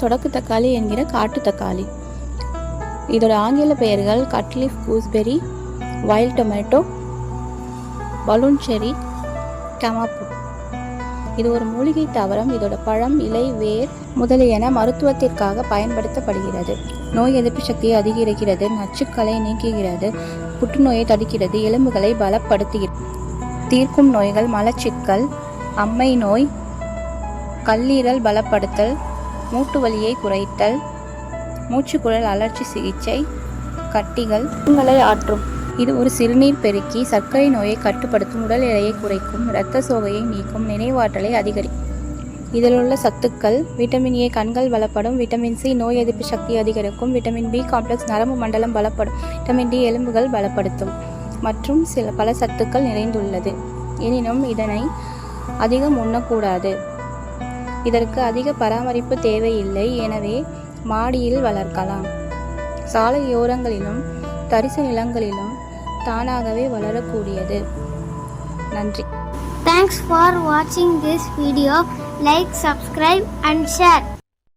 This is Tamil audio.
சொடக்கு தக்காளி என்கிற காட்டு தக்காளி. இதோட ஆங்கில பெயர்கள் cutleaf gooseberry wild tomato balloon cherry டமாப்போ இது ஒரு மூலிகை தாவரம். இதோட பழம் இலை வேர் முதலியன மருத்துவத்திற்காக பயன்படுத்தப்படுகிறது. நோய் எதிர்ப்பு சக்தியை அதிகரிக்கிறது நச்சுக்களை நீக்குகிறது புற்றுநோயை தடுக்கிறது எலும்புகளை பலப்படுத்துகிறது. தீர்க்கும் நோய்கள் மலச்சிக்கல் அம்மை நோய் கல்லீரல் பலப்படுத்தல் மூட்டு வலியை குறைத்தல் மூச்சுக்குழல் அழற்சி சிகிச்சை கட்டிகள் உங்களை ஆற்றும். இது ஒரு சிறுநீர் பெருக்கி சர்க்கரை நோயை கட்டுப்படுத்தும் உடல் எடையை குறைக்கும் இரத்த சோகையை நீக்கும் நினைவாற்றலை அதிகரிக்கும் இதில் உள்ள சத்துக்கள் விட்டமின் ஏ கண்கள் பலப்படும் விட்டமின் சி நோய் எதிர்ப்பு சக்தி அதிகரிக்கும் விட்டமின் பி காம்ப்ளெக்ஸ் நரம்பு மண்டலம் பலப்படும் விட்டமின் டி எலும்புகள் பலப்படுத்தும் மற்றும் சில பல சத்துக்கள் நிறைந்துள்ளது. எனினும் இதனை அதிகம் உண்ணக்கூடாது. இதற்கு அதிக பராமரிப்பு தேவையில்லை. எனவே மாடியில் வளர்க்கலாம். சாலையோரங்களிலும் தரிசு நிலங்களிலும் தானாகவே வளரக்கூடியது. நன்றி. தேங்க்ஸ் ஃபார் வாட்சிங் this video like subscribe and share